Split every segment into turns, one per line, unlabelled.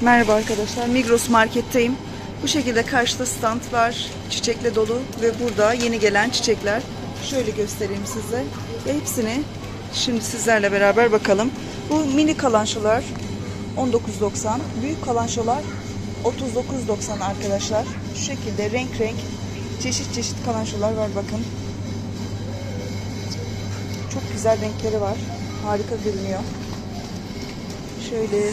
Merhaba arkadaşlar. Migros marketteyim. Bu şekilde karşıda stand var. Çiçekle dolu ve burada yeni gelen çiçekler. Şöyle göstereyim size. Ve hepsini şimdi sizlerle beraber bakalım. Bu mini kalançolar 19.90. Büyük kalançolar 39.90 arkadaşlar. Şu şekilde renk renk çeşit çeşit kalançolar var bakın. Çok güzel renkleri var. Harika görünüyor. Şöyle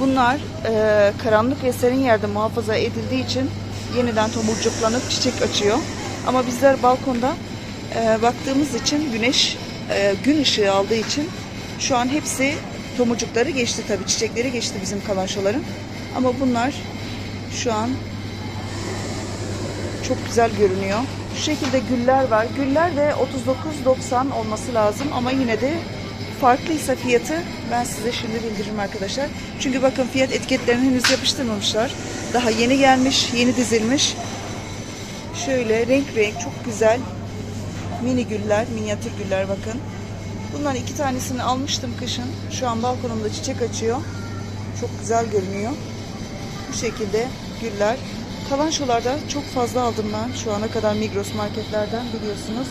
Bunlar e, karanlık ve serin yerde muhafaza edildiği için yeniden tomurcuklanıp çiçek açıyor. Ama bizler balkonda e, baktığımız için güneş e, gün ışığı aldığı için şu an hepsi tomurcukları geçti tabii çiçekleri geçti bizim kalançoların. Ama bunlar şu an çok güzel görünüyor. Şu şekilde güller var. Güller de 39.90 olması lazım ama yine de farklıysa fiyatı ben size şimdi bildiririm arkadaşlar. Çünkü bakın fiyat etiketlerini henüz yapıştırmamışlar. Daha yeni gelmiş, yeni dizilmiş. Şöyle renk renk çok güzel mini güller, minyatür güller bakın. Bundan iki tanesini almıştım kışın. Şu an balkonumda çiçek açıyor. Çok güzel görünüyor. Bu şekilde güller. Kalançolarda çok fazla aldım ben şu ana kadar Migros marketlerden biliyorsunuz.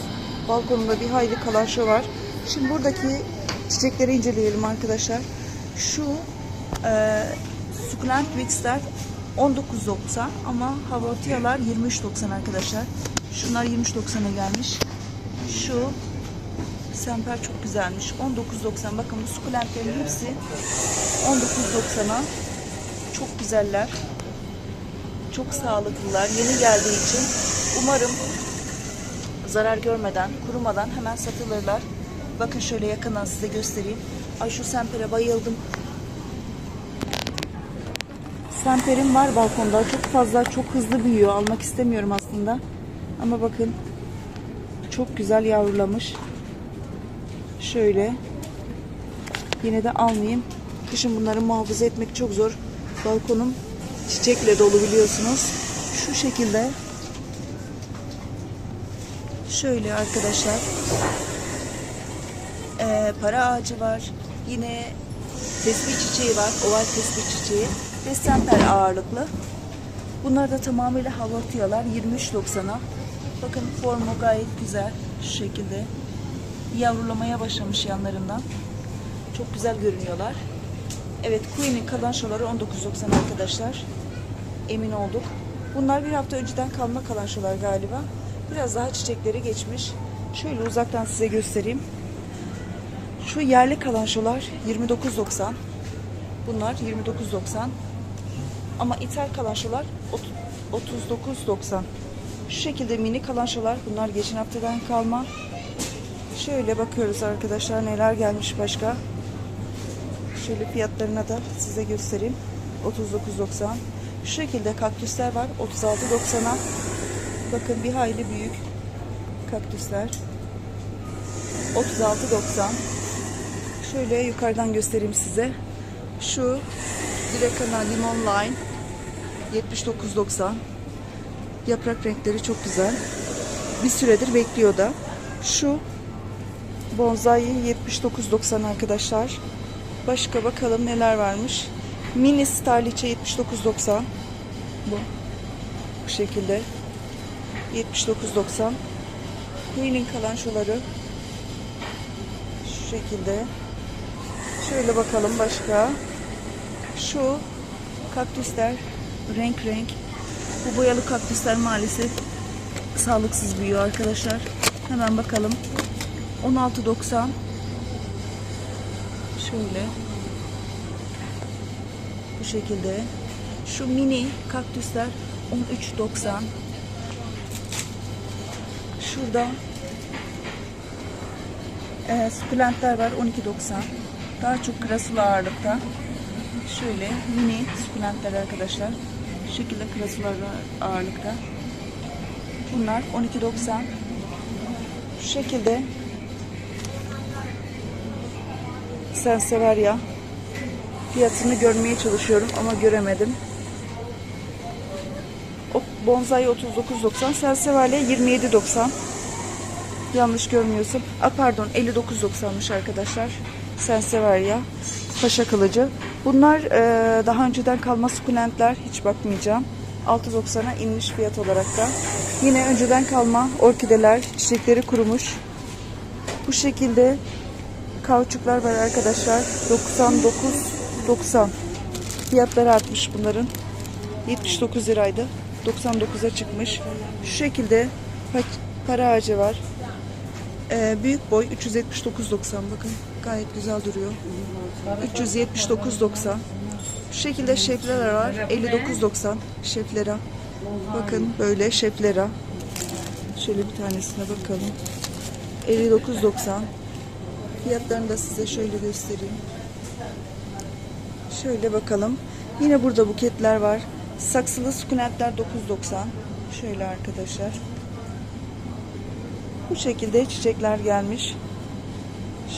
Balkonumda bir hayli kalanço var. Şimdi buradaki çiçekleri inceleyelim arkadaşlar. Şu e, sukulent mixler 19.90 ama havortiyalar 23.90 arkadaşlar. Şunlar 23.90'a gelmiş. Şu semper çok güzelmiş. 19.90 bakın bu sukulentlerin hepsi 19.90'a çok güzeller. Çok sağlıklılar. Yeni geldiği için umarım zarar görmeden, kurumadan hemen satılırlar. Bakın şöyle yakından size göstereyim. Ay şu sempere bayıldım. Semperim var balkonda. Çok fazla, çok hızlı büyüyor. Almak istemiyorum aslında. Ama bakın çok güzel yavrulamış. Şöyle. Yine de almayayım. Kışın bunları muhafaza etmek çok zor. Balkonum çiçekle dolu biliyorsunuz. Şu şekilde. Şöyle arkadaşlar. Ee, para ağacı var. Yine tesbih çiçeği var. Oval tesbih çiçeği. Ve semper ağırlıklı. Bunlar da tamamıyla havortiyalar. 23.90'a. Bakın formu gayet güzel. Şu şekilde. Yavrulamaya başlamış yanlarından. Çok güzel görünüyorlar. Evet Queen'in kalançoları 19.90 arkadaşlar. Emin olduk. Bunlar bir hafta önceden kalma kalançolar galiba. Biraz daha çiçekleri geçmiş. Şöyle uzaktan size göstereyim. Şu yerli kalançolar 29.90. Bunlar 29.90. Ama ithal kalançolar 39.90. Şu şekilde mini kalançolar. Bunlar geçen haftadan kalma. Şöyle bakıyoruz arkadaşlar neler gelmiş başka. Şöyle fiyatlarına da size göstereyim. 39.90. Şu şekilde kaktüsler var. 36.90'a. Bakın bir hayli büyük kaktüsler. 36.90. Şöyle yukarıdan göstereyim size. Şu direkt kanal limon line 79.90. Yaprak renkleri çok güzel. Bir süredir bekliyor da. Şu bonsai 79.90 arkadaşlar. Başka bakalım neler varmış. Mini starliçe 79.90. Bu. Bu şekilde. 79.90. Queen'in kalançoları. Şu şekilde. Şöyle bakalım başka. Şu kaktüsler renk renk. Bu boyalı kaktüsler maalesef sağlıksız büyüyor arkadaşlar. Hemen bakalım. 16.90 Şöyle. Bu şekilde. Şu mini kaktüsler 13.90 Şurada e, sukulentler var 12.90 Daha çok krasul ağırlıkta. Şöyle mini sukulentler arkadaşlar. Şu şekilde krasular ağırlıkta. Bunlar 12.90 Şu şekilde sen sever ya. Fiyatını görmeye çalışıyorum ama göremedim. O bonsai 39.90, Sensevale 27.90. Yanlış görmüyorsam. A pardon 59.90'mış arkadaşlar. Senseveria. Paşa kılıcı. Bunlar e, daha önceden kalma sukulentler. Hiç bakmayacağım. 6.90'a inmiş fiyat olarak da. Yine önceden kalma orkideler. Çiçekleri kurumuş. Bu şekilde kauçuklar var arkadaşlar. 99.90 Fiyatları artmış bunların. 79 liraydı. 99'a çıkmış. Şu şekilde pa- para ağacı var. Ee, büyük boy 379.90 bakın gayet güzel duruyor. 379.90 Şu şekilde şeflera var 59.90 şeflera. Bakın böyle şeflera. Şöyle bir tanesine bakalım. 59.90 Fiyatlarını da size şöyle göstereyim. Şöyle bakalım. Yine burada buketler var. Saksılı sukulentler 9.90. Şöyle arkadaşlar. Bu şekilde çiçekler gelmiş.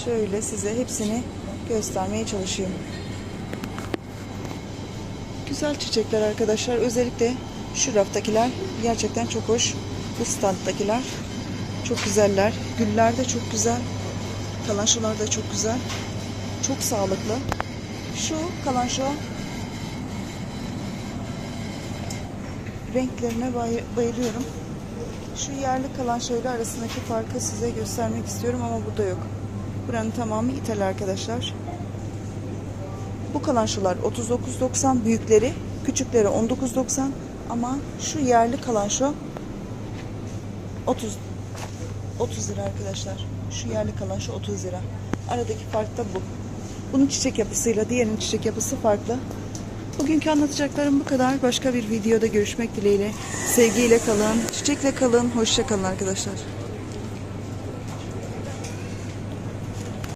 Şöyle size hepsini göstermeye çalışıyorum. Güzel çiçekler arkadaşlar. Özellikle şu raftakiler gerçekten çok hoş. Bu standtakiler çok güzeller. Güller de çok güzel. Kalanşolar da çok güzel. Çok sağlıklı. Şu kalanşo renklerine bay- bayılıyorum. Şu yerli kalanşoyla arasındaki farkı size göstermek istiyorum ama burada yok. Buranın tamamı ithal arkadaşlar. Bu kalanşolar 39.90 büyükleri, küçükleri 19.90 ama şu yerli kalanşo 30 30 lira arkadaşlar. Şu yerli kalanşo 30 lira. Aradaki fark da bu. Bunun çiçek yapısıyla diğerinin çiçek yapısı farklı. Bugünkü anlatacaklarım bu kadar. Başka bir videoda görüşmek dileğiyle. Sevgiyle kalın, çiçekle kalın, hoşça kalın arkadaşlar.